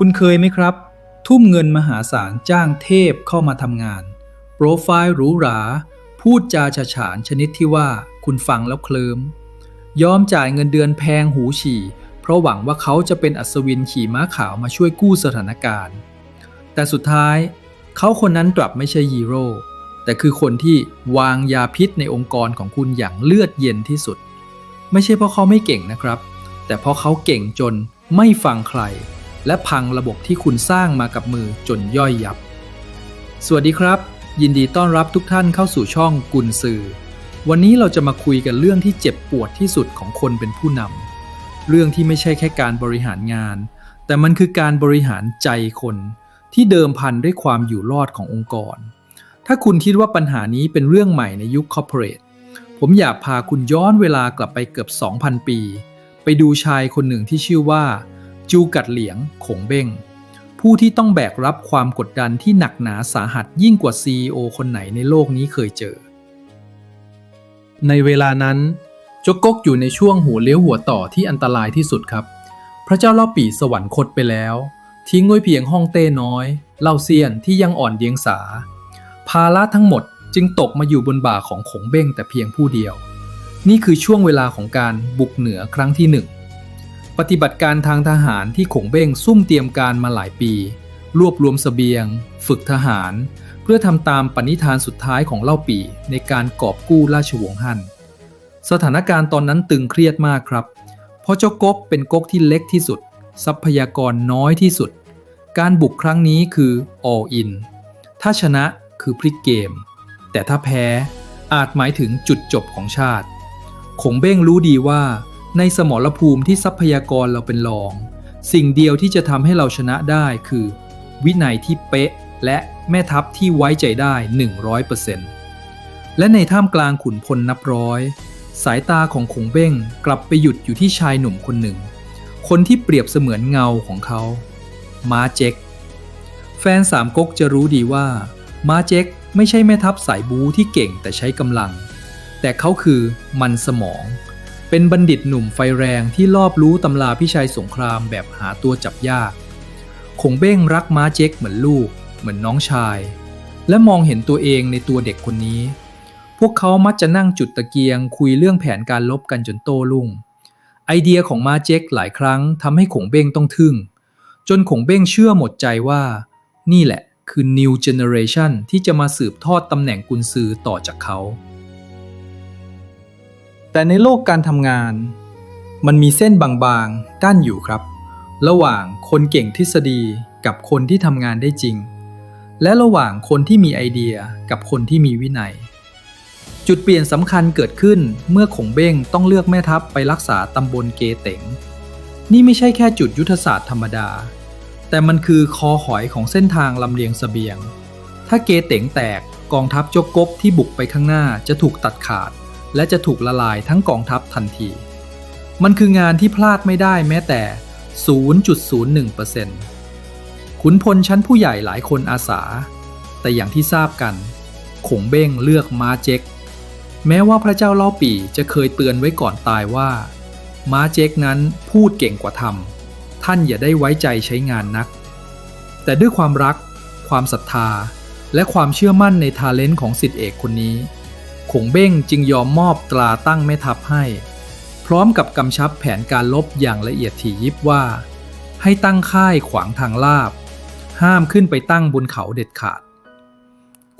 คุณเคยไหมครับ ทุ่มเงินมหาศาลจ้างเทพเข้ามาทำงาน โปรไฟล์หรูหรา พูดจาฉาฉานชนิดที่ว่าคุณฟังแล้วเคลิมยอมจ่ายเงินเดือนแพงหูฉี่ เพราะหวังว่าเขาจะเป็นอัศวินขี่ม้าขาวมาช่วยกู้สถานการณ์ แต่สุดท้ายเขาคนนั้นกลับไม่ใช่ฮีโร่แต่คือคนที่วางยาพิษในองค์กรของคุณอย่างเลือดเย็นที่สุด ไม่ใช่เพราะเขาไม่เก่งนะครับ แต่เพราะเขาเก่งจนไม่ฟังใคร และพังระบบที่คุณสร้างมากับมือจนย่อยยับ สวัสดีครับ ยินดีต้อนรับทุกท่านเข้าสู่ช่องกุนซือวันนี้เราจะมาคุยกันเรื่องที่เจ็บปวดที่สุดของคนเป็นผู้นำเรื่องที่ไม่ใช่แค่การบริหารงาน แต่มันคือการบริหารใจคน ที่เดิมพันด้วยความอยู่รอดขององค์กร ถ้าคุณคิดว่าปัญหานี้เป็นเรื่องใหม่ในยุคคอร์เปอเรทผมอยากพาคุณย้อนเวลากลับไปเกือบ 2,000 ปี ไปดูชายคนหนึ่งที่ชื่อว่า จูกัดเหลียงขงเบ้งผู้ที่ต้องแบกรับความกดดันที่หนักหนาสาหัสยิ่งกว่า CEO คนไหนในโลกนี้เคยเจอ ในเวลานั้นจกกกอยู่ในช่วงหัวเลี้ยวหัวต่อที่อันตรายที่สุดครับ พระเจ้าเล่าปีสวรรคตไปแล้ว ทิ้งไว้เพียงห้องเต้น้อย เล่าเซียนที่ยังอ่อนเดียงสา ภาระทั้งหมดจึงตกมาอยู่บนบ่าของขงเบ้งแต่เพียงผู้เดียว นี่คือช่วงเวลาของการบุกเหนือครั้งที่หนึ่ง ปฏิบัติการทางทหารที่ขงเบ้งซุ่มเตรียมการมาหลายปี รวบรวมสเสบียง ฝึกทหาร เพื่อทำตามปณิธานสุดท้ายของเล่าปีในการกอบกู้ราชวงศ์ฮั่นสถานการณ์ตอนนั้นตึงเครียดมากครับ เพราะเจ้าก๊กเป็นก๊กที่เล็กที่สุด ทรัพยากรน้อยที่สุด การบุกครั้งนี้คือ all in ถ้าชนะคือพลิกเกม แต่ถ้าแพ้อาจหมายถึงจุดจบของชาติขงเบ้งรู้ดีว่า ในสมรภูมิที่ทรัพยากรเราเป็นรอง สิ่งเดียวที่จะทำให้เราชนะได้คือ วินัยที่เป๊ะและแม่ทัพที่ไว้ใจได้ 100%และในท่ามกลางขุนพลนับร้อย สายตาของขงเบ้งกลับไปหยุดอยู่ที่ชายหนุ่มคนหนึ่ง คนที่เปรียบเสมือนเงาของเขา ม้าเจ็ก แฟนสามก๊กจะรู้ดีว่า ม้าเจ็กไม่ใช่แม่ทัพสายบูที่เก่งแต่ใช้กำลัง แต่เขาคือมันสมอง เป็นบัณฑิตหนุ่มไฟแรงที่รอบรู้ตำราพิชัยสงครามแบบหาตัวจับยาก คงเบ้งรักม้าเจ็กเหมือนลูก เหมือนน้องชาย และมองเห็นตัวเองในตัวเด็กคนนี้ พวกเขามักจะนั่งจุดตะเกียง คุยเรื่องแผนการลบกันจนโต้รุ่ง ไอเดียของม้าเจ็กหลายครั้งทำให้ขงเบ้งต้องทึ่ง จนขงเบ้งเชื่อหมดใจว่า นี่แหละคือ New Generation ที่จะมาสืบทอดตำแหน่งกุนซือต่อจากเขา แต่ในโลกการทำงาน มันมีเส้นบางๆ กั้นอยู่ครับ ระหว่างคนเก่งทฤษฎีกับคนที่ทำงานได้จริง และระหว่างคนที่มีไอเดียกับคนที่มีวินัย จุดเปลี่ยนสำคัญเกิดขึ้นเมื่อขงเบ้งต้องเลือกแม่ทัพไปรักษาตำบลเกเต๋งนี่ไม่ใช่แค่จุดยุทธศาสตร์ธรรมดา แต่มันคือคอหอยของเส้นทางลำเลียงสเสบียง ถ้าเกเต๋งแตกกองทัพจกกบที่บุกไปข้างหน้าจะถูกตัดขาด และจะถูกละลายทั้งกองทัพทันที มันคืองานที่พลาดไม่ได้แม้แต่ 0.01%ขุนพลชั้นผู้ใหญ่หลายคนอาสา แต่อย่างที่ทราบกัน ขงเบ้งเลือกม้าเจ็ก แม้ว่าพระเจ้าเล่าปีจะเคยเตือนไว้ก่อนตายว่า ม้าเจ็กนั้นพูดเก่งกว่าทำท่านอย่าได้ไว้ใจใช้งานนัก แต่ด้วยความรัก ความศรัทธาและความเชื่อมั่นในทาเลนต์ของสิทธิเอกคนนี้ ขงเบ้งจึงยอมมอบตราตั้งแม่ทัพให้ พร้อมกับกำชับแผนการลบอย่างละเอียดถี่ยิบว่า ให้ตั้งค่ายขวางทางลาบ ห้ามขึ้นไปตั้งบนเขาเด็ดขาด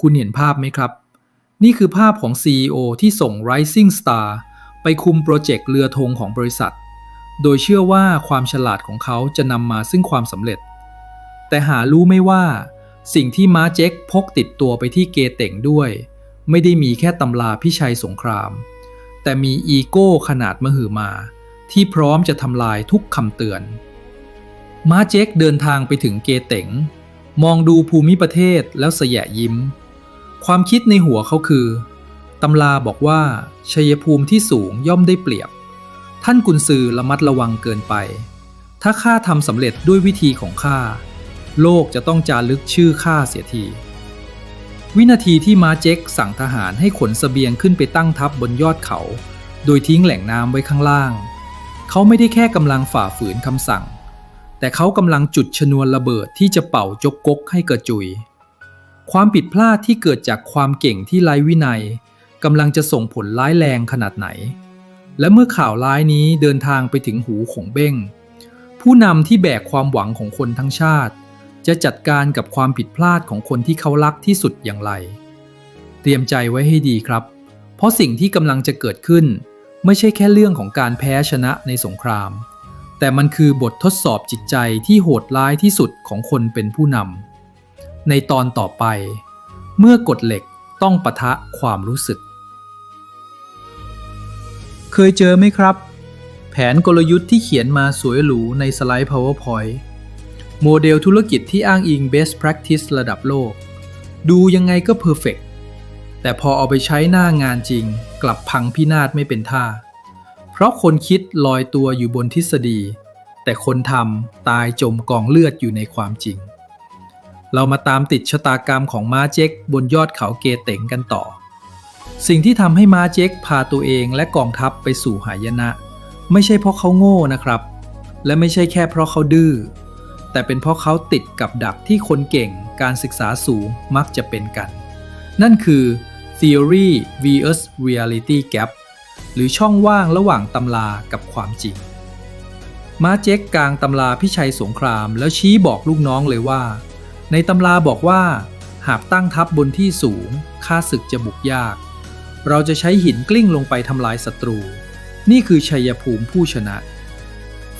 คุณเห็นภาพไหมครับ นี่คือภาพของ CEO ที่ส่ง Rising Star ไปคุมโปรเจกต์เรือธงของบริษัท โดยเชื่อว่าความฉลาดของเขาจะนำมาซึ่งความสำเร็จ แต่หารู้ไม่ว่า สิ่งที่ม้าเจ็กพกติดตัวไปที่เกเต่งด้วย ไม่ได้มีแค่ตำราพิชัยสงคราม แต่มีอีโก้ขนาดมหึมา ที่พร้อมจะทำลายทุกคำเตือน ม้าเจ็กเดินทางไปถึงเกเต๋ง มองดูภูมิประเทศแล้วสยะยิ้ม ความคิดในหัวเขาคือตำราบอกว่าชัยภูมิที่สูงย่อมได้เปรียบ ท่านกุนซือระมัดระวังเกินไป ถ้าข้าทำสำเร็จด้วยวิธีของข้าโลกจะต้องจารึกชื่อข้าเสียที วินาทีที่มาเจ็กสั่งทหารให้ขนสเสบียงขึ้นไปตั้งทัพบบนยอดเขา โดยทิ้งแหล่งน้ำไว้ข้างล่าง เขาไม่ได้แค่กำลังฝ่าฝืนคำสั่ง แต่เขากำลังจุดชนวนระเบิดที่จะเป่าจกกกให้กระจุย ความผิดพลาดที่เกิดจากความเก่งที่ไร้วินัยกำลังจะส่งผลร้ายแรงขนาดไหน และเมื่อข่าวร้ายนี้เดินทางไปถึงหูของเบ้ง ผู้นำที่แบกความหวังของคนทั้งชาติ จะจัดการกับความผิดพลาดของคนที่เขารักที่สุดอย่างไร เตรียมใจไว้ให้ดีครับ เพราะสิ่งที่กำลังจะเกิดขึ้น ไม่ใช่แค่เรื่องของการแพ้ชนะในสงคราม แต่มันคือบททดสอบจิตใจที่โหดร้ายที่สุดของคนเป็นผู้นำในตอนต่อไป เมื่อกฎเหล็กต้องปะทะความรู้สึก เคยเจอไหมครับ แผนกลยุทธ์ที่เขียนมาสวยหรูในสไลด์ PowerPoint โมเดลธุรกิจที่อ้างอิง Best Practice ระดับโลก ดูยังไงก็ Perfect แต่พอเอาไปใช้หน้างานจริง กลับพังพินาศไม่เป็นท่า เพราะคนคิดลอยตัวอยู่บนทฤษฎี แต่คนทำตายจมกองเลือดอยู่ในความจริง เรามาตามติดชะตากรรมของม้าเจ๊กบนยอดเขาเกเต๋งกันต่อ สิ่งที่ทำให้ม้าเจ๊กพาตัวเองและกองทัพไปสู่หายนะ ไม่ใช่เพราะเขาโง่นะครับ และไม่ใช่แค่เพราะเขาดื้อ แต่เป็นเพราะเขาติดกับดักที่คนเก่งการศึกษาสูงมักจะเป็นกัน นั่นคือ theory vs reality gap หรือช่องว่างระหว่างตำรากับความจริง มาเจ็กกลางตำราพิชัยสงครามแล้วชี้บอกลูกน้องเลยว่า ในตำราบอกว่า หากตั้งทัพบบนที่สูงข้าศึกจะบุกยาก เราจะใช้หินกลิ้งลงไปทำลายศัตรู นี่คือชัยภูมิผู้ชนะ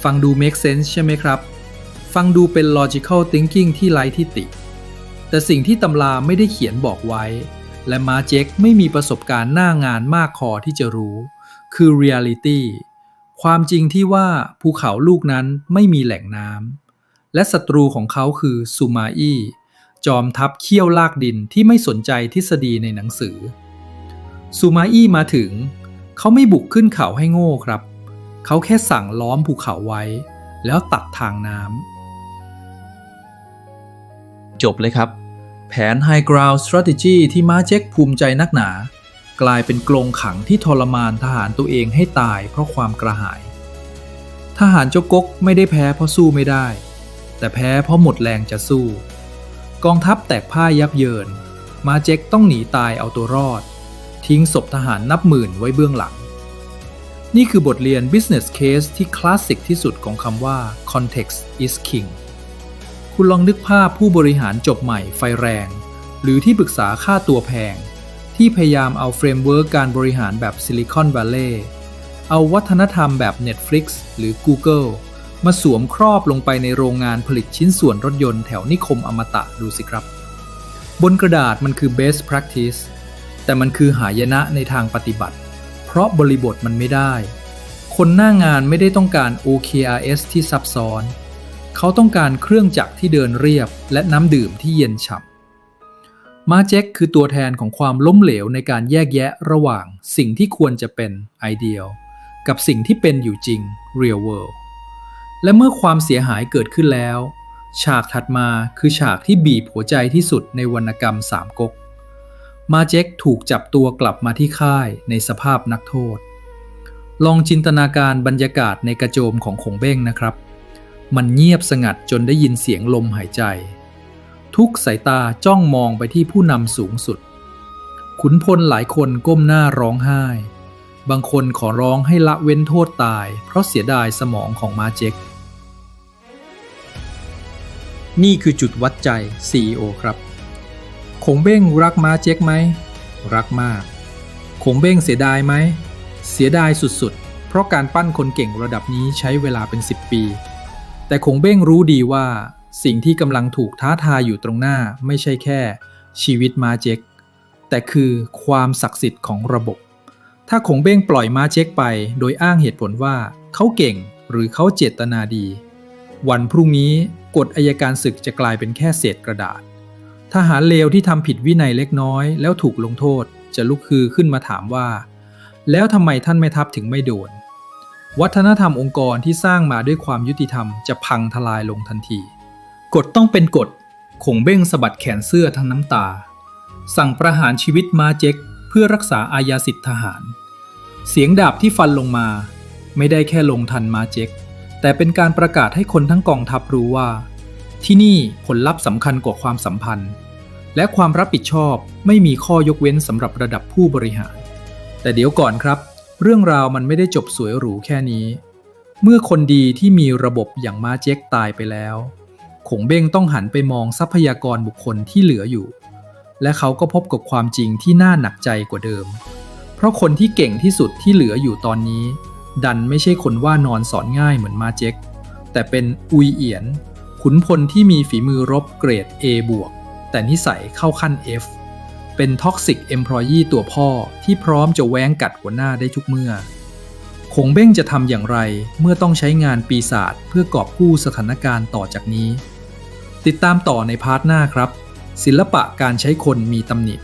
ฟังดู make sense ใช่ไหมครับ ฟังดูเป็น logical thinking ที่ไร้ที่ติแต่สิ่งที่ตำราไม่ได้เขียนบอกไว้ และมาเจ็กไม่มีประสบการณ์หน้างานมากพอที่จะรู้ คือ reality ความจริงที่ว่าภูเขาลูกนั้นไม่มีแหล่งน้ำและศัตรูของเขาคือซูมาอี้จอมทัพเขี้ยวลากดินที่ไม่สนใจทฤษฎีในหนังสือซูมาอี้มาถึง เขาไม่บุกขึ้นเขาให้โง่ครับ เขาแค่สั่งล้อมภูเขาไว้ แล้วตัดทางน้ำ จบเลยครับ แผน High Ground Strategy ที่มาเจ็กภูมิใจนักหนา กลายเป็นกรงขังที่ทรมานทหารตัวเองให้ตายเพราะความกระหาย ทหารเจ้ากกไม่ได้แพ้เพราะสู้ไม่ได้ แต่แพ้เพราะหมดแรงจะสู้ กองทัพแตกพ่ายยับเยิน มาเจ็กต้องหนีตายเอาตัวรอด ทิ้งศพทหารนับหมื่นไว้เบื้องหลังนี่คือบทเรียน business case ที่คลาสสิกที่สุดของคำว่า context is king คุณลองนึกภาพผู้บริหารจบใหม่ไฟแรง หรือที่ปรึกษาค่าตัวแพง ที่พยายามเอาเฟรมเวิร์กการบริหารแบบซิลิคอนวัลเลย์เอาวัฒนธรรมแบบ Netflix หรือ Google มาสวมครอบลงไปในโรงงานผลิตชิ้นส่วนรถยนต์แถวนิคมอมตะดูสิครับ บนกระดาษมันคือ best practice แต่มันคือหายนะในทางปฏิบัติ เพราะบริบทมันไม่ได้ คนหน้างานไม่ได้ต้องการ OKRS ที่ซับซ้อน เขาต้องการเครื่องจักรที่เดินเรียบและน้ำดื่มที่เย็นฉ่ำมาเจ็กคือตัวแทนของความล้มเหลวในการแยกแยะระหว่างสิ่งที่ควรจะเป็นไอเดียลกับสิ่งที่เป็นอยู่จริง real world และเมื่อความเสียหายเกิดขึ้นแล้ว ฉากถัดมาคือฉากที่บีบหัวใจที่สุดในวรรณกรรมสามก๊กมาเจ็กถูกจับตัวกลับมาที่ค่ายในสภาพนักโทษ ลองจินตนาการบรรยากาศในกระโจมของคงเบ้งนะครับ มันเงียบสงัดจนได้ยินเสียงลมหายใจ ทุกสายตาจ้องมองไปที่ผู้นำสูงสุด ขุนพลหลายคนก้มหน้าร้องไห้ บางคนขอร้องให้ละเว้นโทษตาย เพราะเสียดายสมองของมาเจ็ก นี่คือจุดวัดใจ CEO ครับคงเบ้งรักมาเจ็กไหม รักมากคงเบ้งเสียดายไหม เสียดายสุดๆ เพราะการปั้นคนเก่งระดับนี้ใช้เวลาเป็น 10 ปี แต่คงเบ้งรู้ดีว่าสิ่งที่กำลังถูกท้าทายอยู่ตรงหน้าไม่ใช่แค่ ชีวิตมาเจ็ก แต่คือความศักดิ์สิทธิ์ของระบบ ถ้าคงเบ้งปล่อยมาเจ็กไป โดยอ้างเหตุผลว่าเขาเก่งหรือเขาเจตนาดี วันพรุ่งนี้กฎอายการศึกจะกลายเป็นแค่เศษกระดาษ ทหารเลวที่ทำผิดวินัยเล็กน้อยแล้วถูกลงโทษจะลุกคือขึ้นมาถามว่า แล้วทำไมท่านไม่ทับถึงไม่โดน วัฒนธรรมองค์กรที่สร้างมาด้วยความยุติธรรมจะพังทลายลงทันที กฎต้องเป็นกฎคงเบ้งสะบัดแขนเสื้อทั้งน้ำตา สั่งประหารชีวิตมาเจ็กเพื่อรักษาอาญาสิทธิทหาร เสียงดาบที่ฟันลงมา ไม่ได้แค่ลงทันมาเจ็กแต่เป็นการประกาศให้คนทั้งกองทัพรู้ว่า ที่นี่ผลลัพธ์สำคัญกว่าความสัมพันธ์ และความรับผิดชอบไม่มีข้อยกเว้นสำหรับระดับผู้บริหาร แต่เดี๋ยวก่อนครับ เรื่องราวมันไม่ได้จบสวยหรูแค่นี้ เมื่อคนดีที่มีระบบอย่างมาเจ็กตายไปแล้ว ขงเบ้งต้องหันไปมองทรัพยากรบุคคลที่เหลืออยู่ และเขาก็พบกับความจริงที่น่าหนักใจกว่าเดิม เพราะคนที่เก่งที่สุดที่เหลืออยู่ตอนนี้ ดันไม่ใช่คนว่านอนสอนง่ายเหมือนมาเจ็กแต่เป็นอุยเอียน ขุนพลที่มีฝีมือรบเกรด A บวกแต่นิสัยเข้าขั้น F เป็นท็อกซิกเอมพลอยีตัวพ่อที่พร้อมจะแว้งกัดหัวหน้าได้ทุกเมื่อ คงเบ้งจะทำอย่างไรเมื่อต้องใช้งานปีศาจเพื่อกอบกู้สถานการณ์ต่อจากนี้ ติดตามต่อในพาร์ทหน้าครับ ศิลปะการใช้คนมีตำหนิ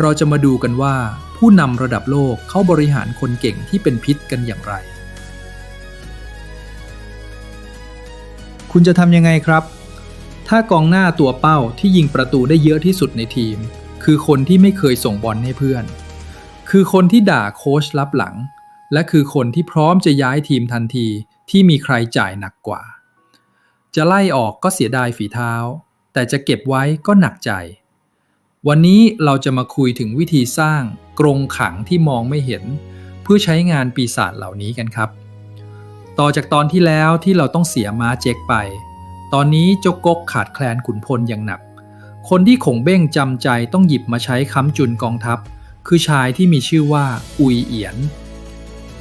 เราจะมาดูกันว่า ผู้นำระดับโลกเข้าบริหารคนเก่งที่เป็นพิษกันอย่างไร คุณจะทำยังไงครับ ถ้ากองหน้าตัวเป้าที่ยิงประตูได้เยอะที่สุดในทีม คือคนที่ไม่เคยส่งบอลให้เพื่อน คือคนที่ด่าโค้ชลับหลัง และคือคนที่พร้อมจะย้ายทีมทันทีที่มีใครจ่ายหนักกว่า จะไล่ออกก็เสียดายฝีเท้า แต่จะเก็บไว้ก็หนักใจ วันนี้เราจะมาคุยถึงวิธีสร้างกรงขังที่มองไม่เห็น เพื่อใช้งานปีศาจเหล่านี้กันครับ ต่อจากตอนที่แล้วที่เราต้องเสียม้าเจ็กไป ตอนนี้เจ้ากกขาดแคลนขุนพลอย่างหนัก คนที่ขงเบ้งจำใจต้องหยิบมาใช้ค้ำจุนกองทัพ คือชายที่มีชื่อว่าอุยเอียน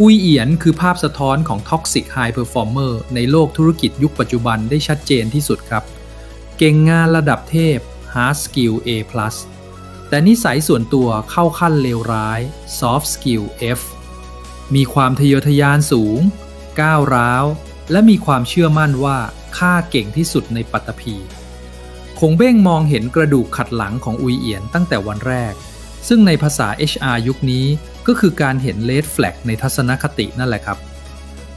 อุยเอียนคือภาพสะท้อนของ Toxic High Performer ในโลกธุรกิจยุคปัจจุบันได้ชัดเจนที่สุดครับ เก่งงานระดับเทพ Hard Skill A+ แต่นิสัยส่วนตัวเข้าขั้นเลวร้าย Soft Skill F มีความทะเยอทะยานสูง ก้าวร้าว และมีความเชื่อมั่นว่าข้าเก่งที่สุดในปัตตภี คงเบ้งมองเห็นกระดูกขัดหลังของอุยเอียนตั้งแต่วันแรก ซึ่งในภาษา HR ยุคนี้ก็คือการเห็นเลดแฟลกในทัศนคตินั่นแหละครับ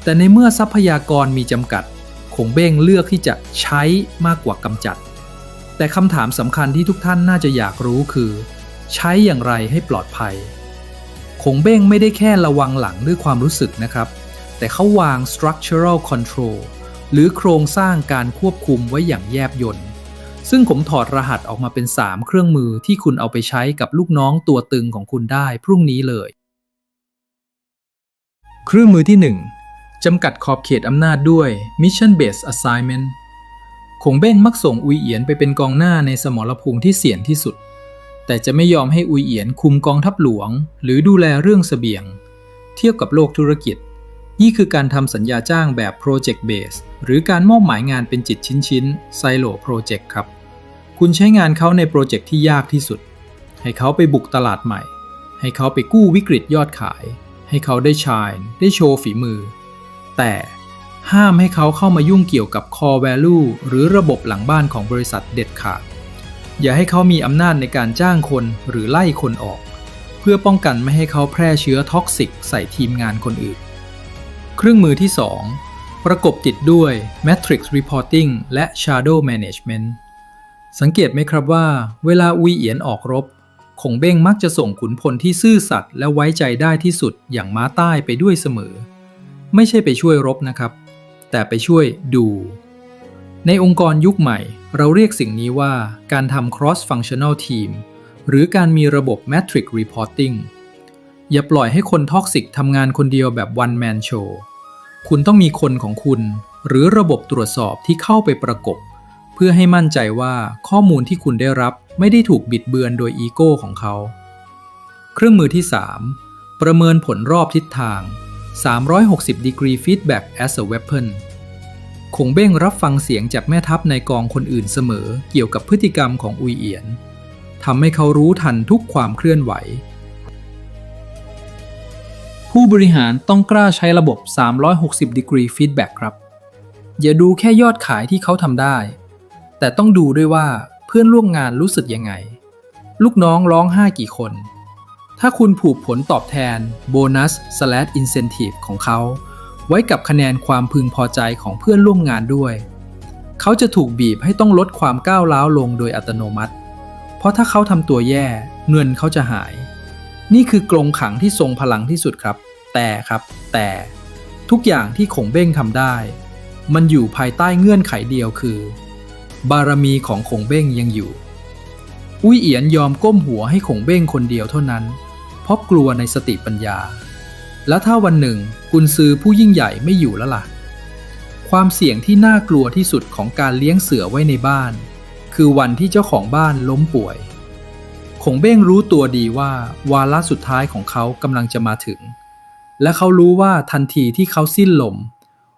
แต่ในเมื่อทรัพยากรมีจำกัด คงเบ้งเลือกที่จะใช้มากกว่ากำจัด แต่คำถามสำคัญที่ทุกท่านน่าจะอยากรู้คือ ใช้อย่างไรให้ปลอดภัย คงเบ้งไม่ได้แค่ระวังหลังด้วยความรู้สึกนะครับ แต่เขาวาง structural control หรือโครงสร้างการควบคุมไว้อย่างแยบยล ซึ่งผมถอดรหัสออกมาเป็น 3 เครื่องมือที่คุณเอาไปใช้กับลูกน้องตัวตึงของคุณได้พรุ่งนี้เลย เครื่องมือที่ 1จำกัดขอบเขตอำนาจด้วย Mission Based Assignment คงเบ้งมักส่งอุยเอียนไปเป็นกองหน้าในสมรภูมิที่เสี่ยงที่สุด แต่จะไม่ยอมให้อุยเอียนคุมกองทัพหลวง หรือดูแลเรื่องเสบียง เทียบกับโลกธุรกิจ นี่คือการทำสัญญาจ้างแบบ Project Base หรือการมอบหมายงานเป็นจิตชิ้นๆ Silo Project ครับ คุณใช้งานเขาในโปรเจกต์ที่ยากที่สุด ให้เขาไปบุกตลาดใหม่ ให้เขาไปกู้วิกฤตยอดขาย ให้เขาได้ชายได้โชว์ฝีมือ แต่ห้ามให้เขาเข้ามายุ่งเกี่ยวกับ core value หรือระบบหลังบ้านของบริษัทเด็ดขาด อย่าให้เขามีอำนาจในการจ้างคนหรือไล่คนออก เพื่อป้องกันไม่ให้เขาแพร่เชื้อท็อกซิกใส่ทีมงานคนอื่น เครื่องมือที่ 2 ประกบติดด้วย Matrix Reporting และ Shadow Management สังเกตไหมครับว่า เวลาอุยเอียนออกรบคงเบ้งมักจะส่งขุนพลที่ซื่อสัตย์และไว้ใจได้ที่สุดอย่างม้าใต้ไปด้วยเสมอ ไม่ใช่ไปช่วยรบนะครับ แต่ไปช่วยดู ในองค์กรยุคใหม่ เราเรียกสิ่งนี้ว่าการทำ cross functional team หรือการมีระบบ Matrix Reporting อย่าปล่อยให้คนท็อกซิกทำงานคนเดียวแบบ one man show คุณต้องมีคนของคุณ หรือระบบตรวจสอบที่เข้าไปประกบ พื่อให้มั่นใจว่าข้อมูลที่คุณได้รับไม่ได้ถูกบิดเบือนโดยอีโก้ของเขา เครื่องมือที่ 3 ประเมินผลรอบทิศทาง 360 degree feedback as a weapon คงเบ้งรับฟังเสียงจากแม่ทัพในกองคนอื่นเสมอเกี่ยวกับพฤติกรรมของอุยเอียนทำให้เขารู้ทันทุกความเคลื่อนไหว ผู้บริหารต้องกล้าใช้ระบบ 360 degree feedback ครับ อย่าดูแค่ยอดขายที่เขาทำได้ แต่ต้องดูด้วยว่าเพื่อนร่วมงานรู้สึกยังไง ลูกน้องร้องไห้กี่คน ถ้าคุณผูกผลตอบแทนโบนัส slash incentive ของเขา ไว้กับคะแนนความพึงพอใจของเพื่อนร่วมงานด้วย เขาจะถูกบีบให้ต้องลดความก้าวร้าวลงโดยอัตโนมัติ เพราะถ้าเขาทำตัวแย่เงินเขาจะหาย นี่คือกรงขังที่ทรงพลังที่สุดครับ แต่ครับ แต่ทุกอย่างที่ขงเบ้งทำได้ มันอยู่ภายใต้เงื่อนไขเดียวคือ บารมีของขงเบ้งยังอยู่ อุ้ยเอียนยอมก้มหัวให้ขงเบ้งคนเดียวเท่านั้น เพราะกลัวในสติปัญญา แล้วถ้าวันหนึ่งกุนซือผู้ยิ่งใหญ่ไม่อยู่แล้วล่ะ ความเสี่ยงที่น่ากลัวที่สุดของการเลี้ยงเสือไว้ในบ้าน คือวันที่เจ้าของบ้านล้มป่วยขงเบ้งรู้ตัวดีว่าวาระสุดท้ายของเขากำลังจะมาถึง และเขารู้ว่าทันทีที่เขาสิ้นลม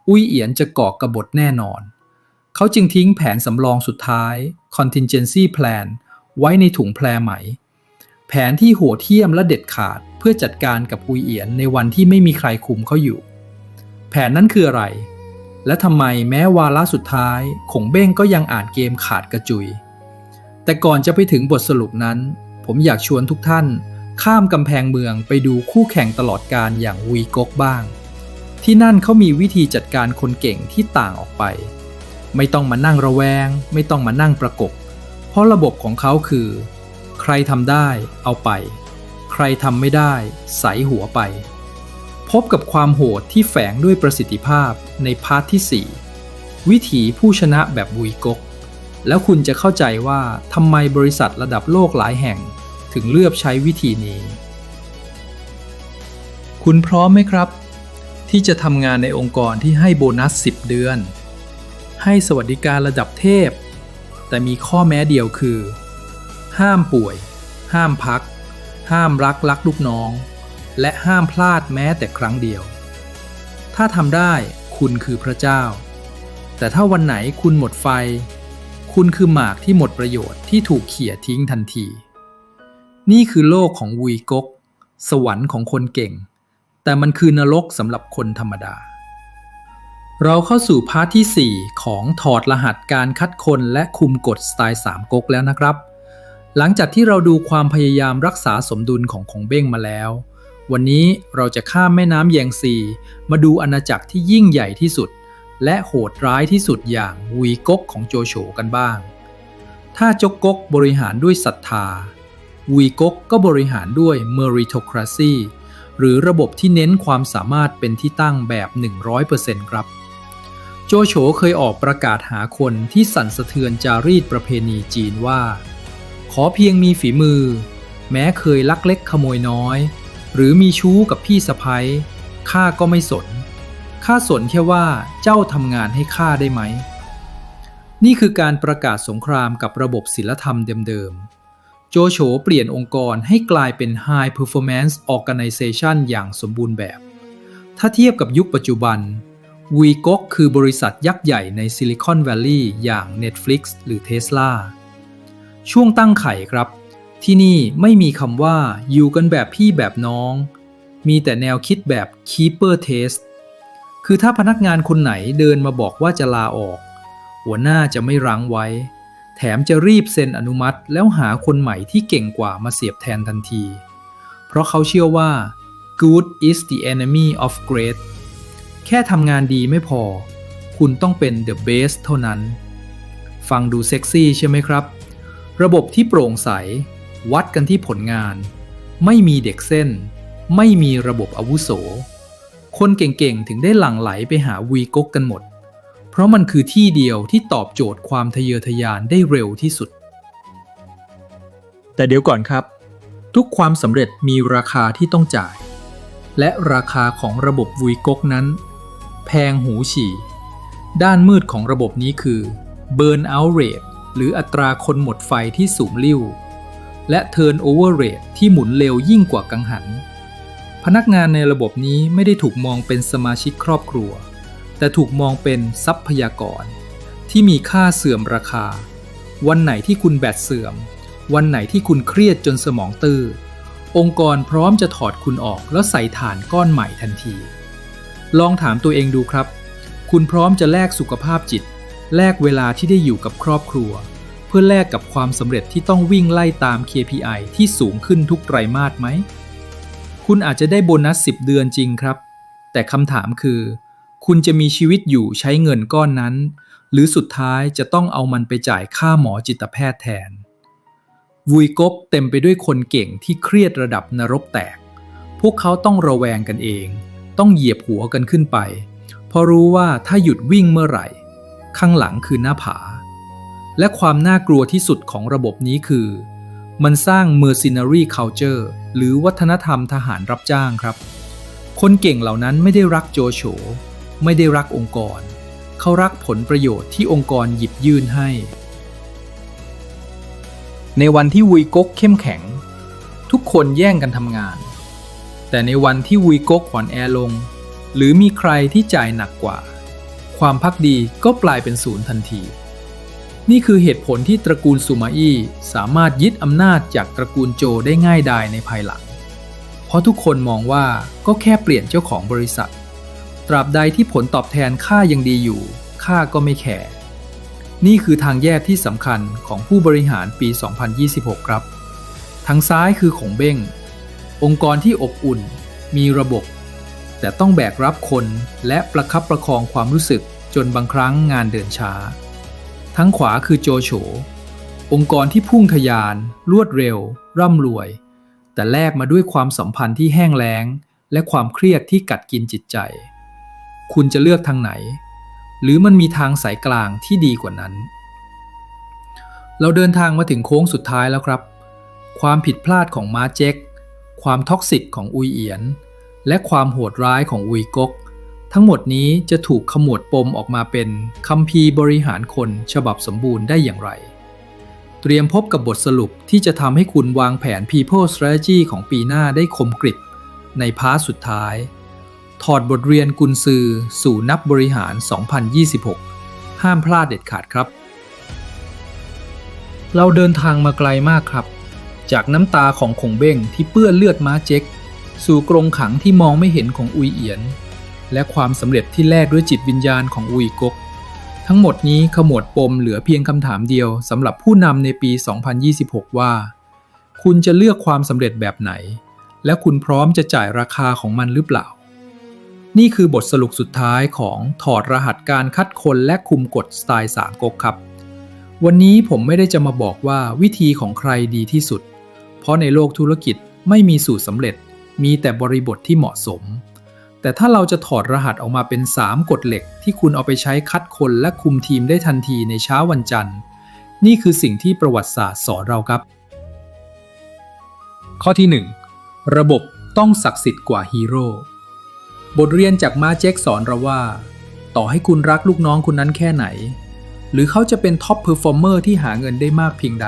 อุ้ยเอียนจะก่อกระบฏแน่นอน เขาจึงทิ้งแผนสำรองสุดท้าย contingency plan ไว้ในถุงแพรไหม แผนที่โหดเหี้ยมและเด็ดขาดเพื่อจัดการกับอุยเอียนในวันที่ไม่มีใครคุมเขาอยู่ แผนนั้นคืออะไร และทำไมแม้วาระสุดท้ายขงเบ้งก็ยังอ่านเกมขาดกระจุย แต่ก่อนจะไปถึงบทสรุปนั้น ผมอยากชวนทุกท่าน ข้ามกำแพงเมืองไปดูคู่แข่งตลอดการอย่างวีกกบ้าง ที่นั่นเขามีวิธีจัดการคนเก่งที่ต่างออกไป ไม่ต้องมานั่งระแวง ไม่ต้องมานั่งประกบ เพราะระบบของเขาคือ ใครทำได้เอาไป ใครทำไม่ได้ ใสหัวไป พบกับความโหดที่แฝงด้วยประสิทธิภาพในพาร์ทที่ 4 วิถีผู้ชนะแบบบุยกก แล้วคุณจะเข้าใจว่าทำไมบริษัทระดับโลกหลายแห่ง ถึงเลือกใช้วิธีนี้ คุณพร้อมไหมครับ ที่จะทำงานในองค์กรที่ให้โบนัส 10 เดือน ให้สวัสดิการระดับเทพ แต่มีข้อแม้เดียวคือ ห้ามป่วย ห้ามพัก ห้ามรักลักลูกน้อง และห้ามพลาดแม้แต่ครั้งเดียว ถ้าทำได้คุณคือพระเจ้า แต่ถ้าวันไหนคุณหมดไฟ คุณคือหมากที่หมดประโยชน์ที่ถูกเขี่ยทิ้งทันที นี่คือโลกของวุยกก สวรรค์ของคนเก่ง แต่มันคือนรกสำหรับคนธรรมดา เราเข้าสู่พาร์ทที่ 4 ของถอดรหัสการคัดคนและคุมกฎสไตล์ 3ก๊กแล้วนะครับ หลังจากที่เราดูความพยายามรักษาสมดุลของคงเบ้งมาแล้ว วันนี้เราจะข้ามแม่น้ำแยงซี มาดูอาณาจักรที่ยิ่งใหญ่ที่สุด และโหดร้ายที่สุดอย่างวุยก๊กของโจโฉกันบ้าง ถ้าจกก๊กบริหารด้วยศรัทธาวุยก๊กก็บริหารด้วย meritocracy หรือระบบที่เน้นความสามารถเป็นที่ตั้งแบบ 100%ครับ โจโฉเคยออกประกาศหาคนที่สั่นสะเทือนจารีตประเพณีจีนว่า ขอเพียงมีฝีมือ แม้เคยลักเล็กขโมยน้อย หรือมีชู้กับพี่สะพ้ยข้าก็ไม่สนข้าสนแค่ว่าเจ้าทำงานให้ข้าได้ไหม นี่คือการประกาศสงครามกับระบบศิลธรรมเดิมๆ โจโฉเปลี่ยนองค์กรให้กลายเป็น High Performance Organization อย่างสมบูรณ์แบบ ถ้าเทียบกับยุคปัจจุบัน วีกกคือบริษัทยักษ์ใหญ่ในซิลิคอนแวลลีย์อย่าง Netflix หรือ Tesla ช่วงตั้งไข่ครับ ที่นี่ไม่มีคำว่าอยู่กันแบบพี่แบบน้อง มีแต่แนวคิดแบบ keeper taste คือถ้าพนักงานคนไหนเดินมาบอกว่าจะลาออก หัวหน้าจะไม่รั้งไว้ แถมจะรีบเซ็นอนุมัติแล้วหาคนใหม่ที่เก่งกว่ามาเสียบแทนทันที เพราะเขาเชื่อว่า good is the enemy of great ค่ทำงานดีไม่พอ คุณต้องเป็น the best เท่านั้น ฟังดูเซ็กซี่ใช่ไหมครับ ระบบที่โปร่งใส วัดกันที่ผลงาน ไม่มีเด็กเส้น ไม่มีระบบอาวุโส คนเก่งๆ ถึงได้หลั่งไหลไปหาวีกกกันหมด เพราะมันคือที่เดียวที่ตอบโจทย์ความทะเยอทะยานได้เร็วที่สุด แต่เดี๋ยวก่อนครับ ทุกความสำเร็จมีราคาที่ต้องจ่าย และราคาของระบบวีกกนั้น แพงหูฉี่ ด้านมืดของระบบนี้คือ Burn out rate หรืออัตราคนหมดไฟที่สูงลิ่ว และ Turnover rate ที่หมุนเร็วยิ่งกว่ากังหัน พนักงานในระบบนี้ไม่ได้ถูกมองเป็นสมาชิกครอบครัว แต่ถูกมองเป็นทรัพยากร ที่มีค่าเสื่อมราคา วันไหนที่คุณแบตเสื่อม วันไหนที่คุณเครียดจนสมองตื้อองค์กรพร้อมจะถอดคุณออกแล้วใส่ฐานก้อนใหม่ทันที ลองถามตัวเองดูครับ คุณพร้อมจะแลกสุขภาพจิต แลกเวลาที่ได้อยู่กับครอบครัว เพื่อแลกกับความสำเร็จที่ต้องวิ่งไล่ตาม KPI ที่สูงขึ้นทุกไตรมาสไหม คุณอาจจะได้โบนัส 10 เดือนจริงครับ แต่คำถามคือ คุณจะมีชีวิตอยู่ใช้เงินก้อนนั้น หรือสุดท้ายจะต้องเอามันไปจ่ายค่าหมอจิตแพทย์แทนวุยกบเต็มไปด้วยคนเก่งที่เครียดระดับนรกแตก พวกเขาต้องระแวงกันเอง ต้องเหยียบหัวกันขึ้นไป เพราะรู้ว่าถ้าหยุดวิ่งเมื่อไหร่ ข้างหลังคือหน้าผา และความน่ากลัวที่สุดของระบบนี้คือ มันสร้าง mercenary culture หรือวัฒนธรรมทหารรับจ้างครับ คนเก่งเหล่านั้นไม่ได้รักโจโฉไม่ได้รักองค์กร เขารักผลประโยชน์ที่องค์กรหยิบยื่นให้ ในวันที่วุยก๊กเข้มแข็ง ทุกคนแย่งกันทำงาน แต่ในวันที่วุยก๊กอ่อนแอลง หรือมีใครที่จ่ายหนักกว่า ความพักดีก็กลายเป็นศูนย์ทันที นี่คือเหตุผลที่ตระกูลซูมาอี้สามารถยึดอำนาจจากตระกูลโจได้ง่ายดายในภายหลัง เพราะทุกคนมองว่าก็แค่เปลี่ยนเจ้าของบริษัท ตราบใดที่ผลตอบแทนค่ายังดีอยู่ค่าก็ไม่แคร์นี่คือทางแยกที่สำคัญของผู้บริหารปี 2026 ครับ ทางซ้ายคือของเบ้ง องค์กรที่อบอุ่น มีระบบ แต่ต้องแบกรับคนและประคับประคองความรู้สึกจนบางครั้งงานเดินช้า ทั้งขวาคือโจโฉ องค์กรที่พุ่งทะยาน รวดเร็ว ร่ำรวย แต่แลกมาด้วยความสัมพันธ์ที่แห้งแล้ง และความเครียดที่กัดกินจิตใจ คุณจะเลือกทางไหน หรือมันมีทางสายกลางที่ดีกว่านั้น เราเดินทางมาถึงโค้งสุดท้ายแล้วครับ ความผิดพลาดของมาเจ็ก ความท็อกซิกของอุยเอียน และความโหดร้ายของอุยกก ทั้งหมดนี้จะถูกขมวดปมออกมาเป็นคัมภีร์บริหารคนฉบับสมบูรณ์ได้อย่างไร เตรียมพบกับบทสรุปที่จะทำให้คุณวางแผน People Strategy ของปีหน้าได้คมกริบในพาร์ทสุดท้าย ถอดบทเรียนกุนซือสู่นักบริหาร 2026 ห้ามพลาดเด็ดขาดครับ เราเดินทางมาไกลมากครับ จากน้ำตาของคงเบ้งที่เปื้อนเลือดม้าเจ็กสู่กรงขังที่มองไม่เห็นของอุยเอียน และความสำเร็จที่แลกด้วยจิตวิญญาณของอุยกก ทั้งหมดนี้ขมวดปมเหลือเพียงคำถามเดียวสำหรับผู้นำในปี 2026 ว่า คุณจะเลือกความสำเร็จแบบไหน และคุณพร้อมจะจ่ายราคาของมันหรือเปล่า นี่คือบทสรุปสุดท้ายของถอดรหัสการคัดคนและคุมกฎสไตล์สามก๊กครับวันนี้ผมไม่ได้จะมาบอกว่าวิธีของใครดีที่สุด เพราะในโลกธุรกิจไม่มีสูตรสำเร็จ มีแต่บริบทที่เหมาะสม แต่ถ้าเราจะถอดรหัสออกมาเป็น 3กฎเหล็ก ที่คุณเอาไปใช้คัดคนและคุมทีมได้ทันทีในเช้าวันจันทร์ นี่คือสิ่งที่ประวัติศาสตร์สอนเราครับ ข้อที่ 1 ระบบต้องศักดิ์สิทธิ์กว่าฮีโร่บทเรียนจากมาเจ็กสอนเราว่า ต่อให้คุณรักลูกน้องคุณนั้นแค่ไหน หรือเขาจะเป็นท็อปเพอร์ฟอร์เมอร์ที่หาเงินได้มากเพียงใด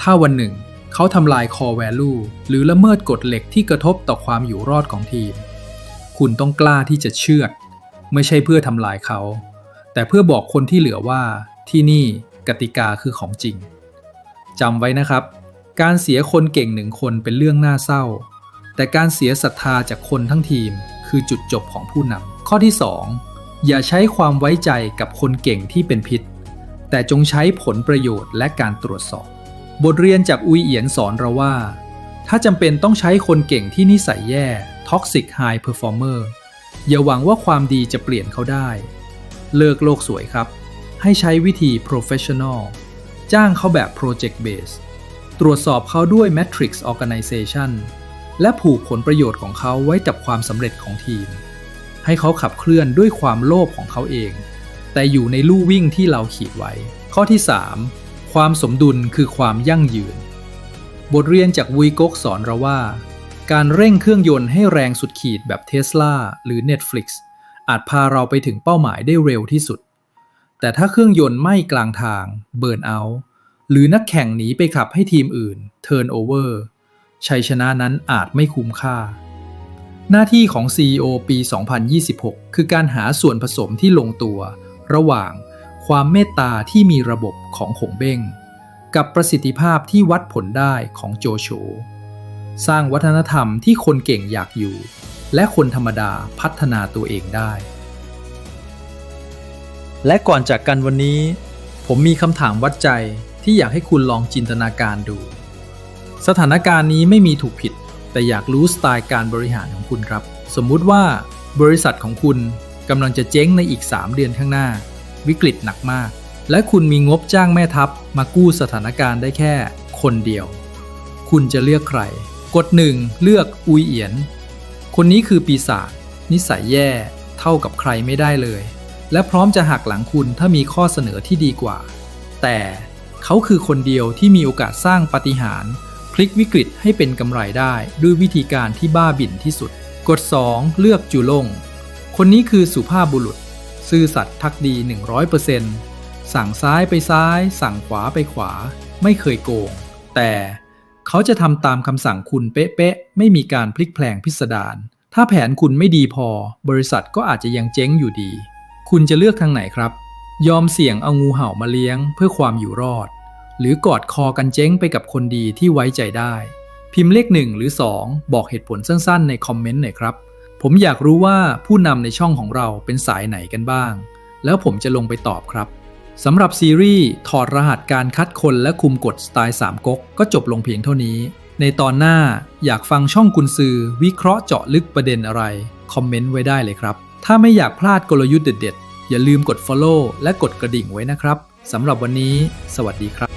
ถ้าวันหนึ่ง เขาทำลาย core value หรือละเมิดกฎเหล็กที่กระทบต่อความอยู่รอดของทีม คุณต้องกล้าที่จะเชื่อด ไม่ใช่เพื่อทำลายเขา แต่เพื่อบอกคนที่เหลือว่าที่นี่กติกาคือของจริงจำไว้นะครับ การเสียคนเก่งหนึ่งคนเป็นเรื่องน่าเศร้า แต่การเสียศรัทธาจากคนทั้งทีม คือจุดจบของผู้นำข้อที่ 2 อย่าใช้ความไว้ใจกับคนเก่งที่เป็นพิษ แต่จงใช้ผลประโยชน์และการตรวจสอบ บทเรียนจากอุยเอียนสอนเราว่า ถ้าจำเป็นต้องใช้คนเก่งที่นิสัยแย่ Toxic High Performer อย่าหวังว่าความดีจะเปลี่ยนเขาได้ เลิกโลกสวยครับ ให้ใช้วิธี Professional จ้างเขาแบบ Project Base ตรวจสอบเขาด้วย Matrix Organization และผูกผลประโยชน์ของเขาไว้กับความสำเร็จของทีม ให้เขาขับเคลื่อนด้วยความโลภของเขาเอง แต่อยู่ในลู่วิ่งที่เราขีดไว้ ข้อที่ 3 ความสมดุลคือความยั่งยืน บทเรียนจากวุยก๊กสอนเราว่า การเร่งเครื่องยนต์ให้แรงสุดขีดแบบเทสลาหรือ Netflix อาจพาเราไปถึงเป้าหมายได้เร็วที่สุด แต่ถ้าเครื่องยนต์ไม่กลางทางเบิร์นเอาท์หรือนักแข่งหนีไปขับให้ทีมอื่นเทิร์นโอเวอร์ชัยชนะนั้นอาจไม่คุ้มค่า หน้าที่ของ CEO ปี 2026 คือการหาส่วนผสมที่ลงตัว ระหว่าง ความเมตตาที่มีระบบของขงเบ้ง กับประสิทธิภาพที่วัดผลได้ของโจโฉสร้างวัฒนธรรมที่คนเก่งอยากอยู่ และคนธรรมดาพัฒนาตัวเองได้ และก่อนจากกันวันนี้ ผมมีคำถามวัดใจที่อยากให้คุณลองจินตนาการดู สถานการณ์นี้ไม่มีถูกผิด แต่อยากรู้สไตล์การบริหารของคุณครับ สมมุติว่าบริษัทของคุณกำลังจะเจ๊งในอีก 3 เดือนข้างหน้า วิกฤตหนักมาก และคุณมีงบจ้างแม่ทัพมากู้สถานการณ์ได้แค่คนเดียว คุณจะเลือกใคร กดหนึ่งเลือกอุยเอียน คนนี้คือปีศาจนิสัยแย่เท่ากับใครไม่ได้เลย และพร้อมจะหักหลังคุณถ้ามีข้อเสนอที่ดีกว่า แต่เขาคือคนเดียวที่มีโอกาสสร้างปาฏิหาริย์พลิกวิกฤตให้เป็นกำไรได้ด้วยวิธีการที่บ้าบิ่นที่สุด กฎ 2 เลือกจูลง คนนี้คือสุภาพบุรุษ ซื่อสัตย์ทักดี 100%สั่งซ้ายไปซ้าย สั่งขวาไปขวา ไม่เคยโกง แต่เขาจะทำตามคำสั่งคุณเป๊ะๆ ไม่มีการพลิกแพลงพิสดาร ถ้าแผนคุณไม่ดีพอ บริษัทก็อาจจะยังเจ๊งอยู่ดี คุณจะเลือกทางไหนครับ ยอมเสี่ยงเอางูเห่ามาเลี้ยง เพื่อความอยู่รอด หรือกอดคอกันเจ๊งไปกับคนดีที่ไว้ใจได้ พิมพ์เลขหนึ่งหรือ 2 บอกเหตุผลสั้นๆ ในคอมเมนต์หน่อยครับ ผมอยากรู้ว่าผู้นำในช่องของเราเป็นสายไหนกันบ้าง แล้วผมจะลงไปตอบครับสำหรับซีรีส์ถอดรหัสการคัดคนและคุมกฎสไตล์สามก๊กก็จบลงเพียงเท่านี้ ในตอนหน้าอยากฟังช่องกุนซือ วิเคราะห์เจาะลึกประเด็นอะไร คอมเมนต์ไว้ได้เลยครับ ถ้าไม่อยากพลาดกลยุทธ์เด็ดๆ อย่าลืมกด Follow และกดกระดิ่งไว้นะครับสำหรับวันนี้ สวัสดีครับ